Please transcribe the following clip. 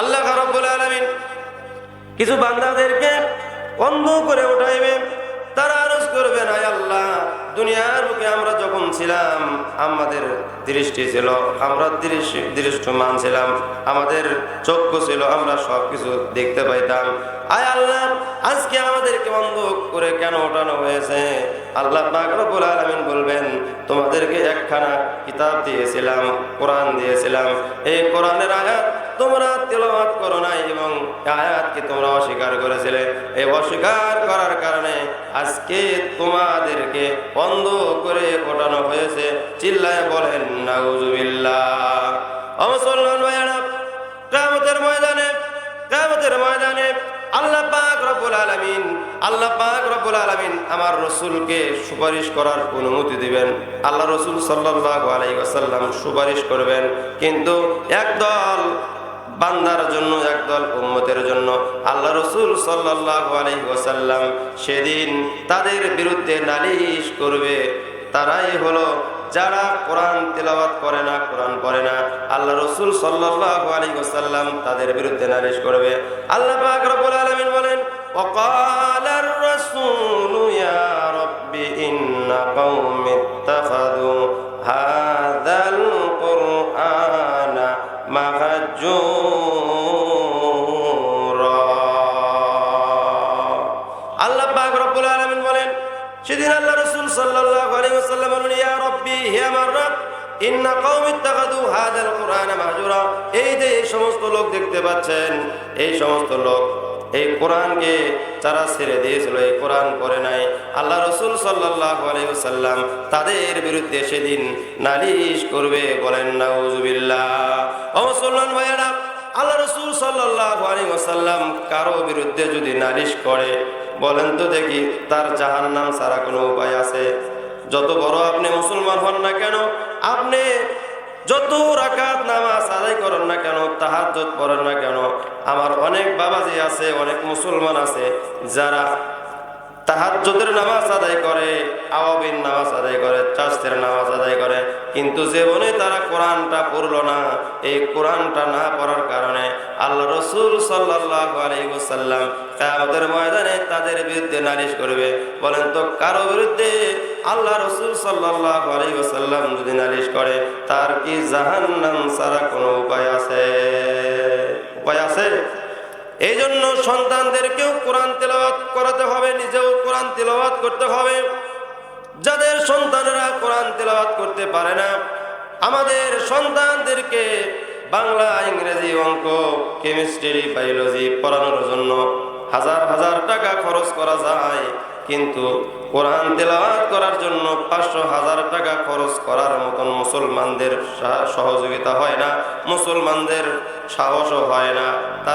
আল্লাহ রব্বুল আলামিন কিছু বান্দাদেরকে অন্ধ করে উঠাইবে তারা আরজ করবেন আয় আল্লাহ, দুনিয়ার বুকে আমরা যখন ছিলাম, আমাদের দৃষ্টি ছিল, আমরা দৃষ্টি, দৃষ্টমান ছিলাম, আমাদের চক্ষু ছিল, আমরা সব কিছু দেখতে পাইতাম। আয় আল্লাহ, আজকে আমাদেরকে অন্ধ করে কেন ওঠানো হয়েছে? আল্লাহ রব্বুল আলামিন বলবেন, তোমাদেরকে একখানা কিতাব দিয়েছিলাম, কোরআন দিয়েছিলাম। এই কোরআনের আয়াত তোমরা তেলাওয়াত করো নাই এবং আয়াতকে তোমরা অস্বীকার করেছিলে। এই অস্বীকার করার কারণে আজকে তোমাদেরকে বন্ধ করে ওঠানো হয়েছে। চিল্লায় বলেন, নাউজুবিল্লাহ। ভাইয়ারা ময়দানে, কিয়ামতের ময়দানে আল্লাহ পাক রব্বুল আলামিন, আল্লাহ পাক রব্বুল আলামিন আমার রসুলকে সুপারিশ করার অনুমতি দিবেন। আল্লাহ রসুল সাল্লাল্লাহু আলাইহি ওয়াসাল্লাম সুপারিশ করবেন। কিন্তু একদল বান্দার জন্য একদল উম্মতের জন্য আল্লাহ রসুল সাল্লাল্লাহু আলাইহি ওয়াসাল্লাম সেদিন তাদের বিরুদ্ধে নালিশ করবে তারাই হলো যারা কোরআন তেলাওয়াত করে না কোরআন পড়ে না আল্লাহ রসুল সাল্লাল্লাহু আলাইহি ওয়াসাল্লাম তাদের বিরুদ্ধে নালিশ করবে আল্লাহ পাক রব্বুল আলামিন বলেন وقال الرسول يا رب إن قوم اتخذوا هذا القرآن مهجورا আল্লাহ রব্বুল বলেন, সেদিন আল্লাহ এই সমস্ত লোক দেখতে পাচ্ছেন, এই সমস্ত লোক এই কোরআনকে যারা ছেড়ে দিয়েছিল কোরআন পড়ে নাই। আল্লাহ রসুল আলাইহি তাদের বিরুদ্ধে সেদিন নালিশ করবে, বলেন নাউজুবিল্লাহ ও আল্লাহ রসুল সাল্লাল্লাহু আলাইহি ওয়াসাল্লাম কারও বিরুদ্ধে যদি নালিশ করে বলেন তো দেখি, তার জাহান নাম ছাড়া কোনো উপায় আছে? যত বড় আপনি মুসলমান হন না কেন, আপনি যত রাকাত নামাজ আদায় করেন না কেন, তাহাজ্জুদ পড়েন না কেন, আমার অনেক বাবাজি আছে, অনেক মুসলমান আছে, যারা তাহাজ্জুদের নামাজ আদায় করে আওয়াবিন নামাজ আদায় করে, চাষের নামাজ আদায় করে। কিন্তু জীবনে তারা কোরআনটা পড়ল না। এই কোরআনটা না পড়ার কারণে আল্লাহ রসুল সাল্লাল্লাহু আলাইহি ওয়াসাল্লাম কিয়ামতের ময়দানে তাদের বিরুদ্ধে নালিশ করবে। বলেন তো, কারও বিরুদ্ধে আল্লাহ রসুল সাল্লাল্লাহু আলাইহি ওয়াসাল্লাম যদি নালিশ করে, তার কি জাহান্নাম ছাড়া কোনো উপায় আছে? উপায় আছে? এই জন্য সন্তানদেরকেও কোরআন তেলাওয়াত করাতে হবে, নিজেও কোরআন তেলাওয়াত করতে হবে। যাদের সন্তানেরা কোরআন তেলাওয়াত করতে পারে না, আমাদের সন্তানদেরকে বাংলা, ইংরেজি অঙ্ক, কেমিস্ট্রি, বায়োলজি পড়ানোর জন্য হাজার হাজার টাকা খরচ করা যায়। কিন্তু কোরআন তেলাওয়াত করার জন্য পাঁচশো হাজার টাকা খরচ করার মতন মুসলমানদের সহযোগিতা হয় না, মুসলমানদের সাহসও হয় না।